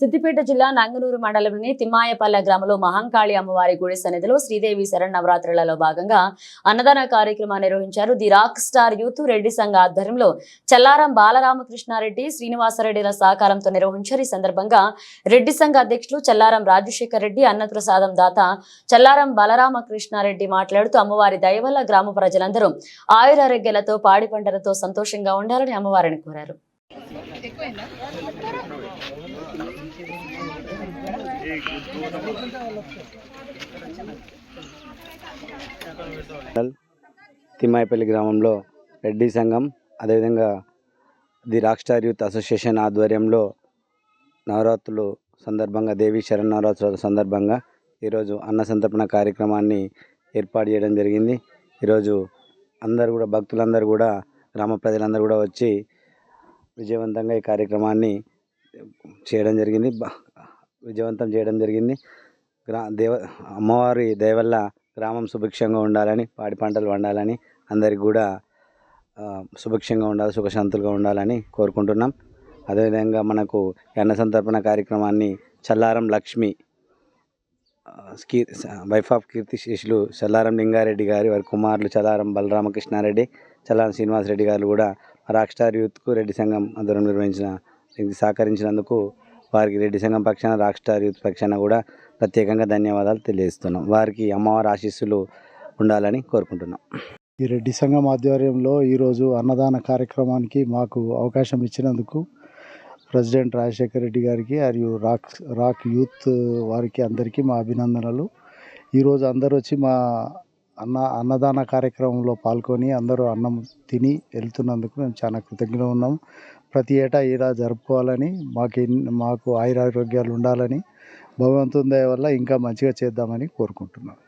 సిద్దిపేట జిల్లా నంగనూరు మండలంలోని తిమ్మాయపల్లె గ్రామంలో మహంకాళి అమ్మవారి గుడి సన్నిధిలో శ్రీదేవి శరణ్ నవరాత్రులలో భాగంగా అన్నదాన కార్యక్రమాన్ని నిర్వహించారు the rock star youth Reddy సంఘ ఆధ్వర్యంలో చల్లారం బాలరామకృష్ణారెడ్డి శ్రీనివాసరెడ్డిల సహకారంతో నిర్వహించారు. ఈ సందర్భంగా రెడ్డి సంఘ అధ్యక్షులు చల్లారం రాజశేఖర్ రెడ్డి అన్నప్రసాదం దాత చల్లారం బాలరామకృష్ణారెడ్డి మాట్లాడుతూ అమ్మవారి దయ వల్ల గ్రామ ప్రజలందరూ ఆయురారోగ్యాలతో పాడి పంటలతో సంతోషంగా ఉండాలని అమ్మవారిని కోరారు. తిమ్మాయిపల్లి గ్రామంలో రెడ్డి సంఘం అదేవిధంగా the rock star youth association ఆధ్వర్యంలో నవరాత్రులు సందర్భంగా దేవి శరణవరాత్రుల సందర్భంగా ఈరోజు అన్న సంతర్పణ కార్యక్రమాన్ని ఏర్పాటు చేయడం జరిగింది. ఈరోజు అందరు కూడా భక్తులందరూ కూడా గ్రామ ప్రజలందరూ కూడా వచ్చి విజయవంతంగా ఈ కార్యక్రమాన్ని చేయడం జరిగింది. విజయవంతం చేయడం జరిగింది. గ్రా దేవ అమ్మవారి దయ వల్ల గ్రామం సుభిక్షంగా ఉండాలని పాడి పంటలు పండాలని అందరికి కూడా సుభిక్షంగా ఉండాలి సుఖశాంతులుగా ఉండాలని కోరుకుంటున్నాం. అదేవిధంగా మనకు అన్న సంతర్పణ కార్యక్రమాన్ని చల్లారం లక్ష్మి కీ వైఫ్ ఆఫ్ కీర్తి శేషులు చల్లారం లింగారెడ్డి గారి వారి కుమారులు చల్లారం బలరామకృష్ణారెడ్డి చల్లారం శ్రీనివాసరెడ్డి గారు కూడా రాక్ స్టార్ యూత్కు రెడ్డి సంఘం ఆధ్వర్యం నిర్వహించిన సహకరించినందుకు వారికి రెడ్డి సంఘం పక్షాన రాక్ స్టార్ యూత్ పక్షాన కూడా ప్రత్యేకంగా ధన్యవాదాలు తెలియజేస్తున్నాం. వారికి అమ్మవారి ఆశీస్సులు ఉండాలని కోరుకుంటున్నాం. ఈ రెడ్డి సంఘం ఆధ్వర్యంలో ఈరోజు అన్నదాన కార్యక్రమానికి మాకు అవకాశం ఇచ్చినందుకు ప్రెసిడెంట్ రాజశేఖర రెడ్డి గారికి మరియు రాక్ రాక్ యూత్ వారికి అందరికీ మా అభినందనలు. ఈరోజు అందరూ వచ్చి మా అన్న అన్నదాన కార్యక్రమంలో పాల్గొని అందరూ అన్నం తిని వెళ్తున్నందుకు మేము చాలా కృతజ్ఞులు ఉన్నాం. ప్రతి ఏటా ఇలా జరుపుకోవాలని మాకు మాకు ఆయురారోగ్యాలు ఉండాలని భగవంతుని దయ వల్ల ఇంకా మంచిగా చేద్దామని కోరుకుంటున్నాం.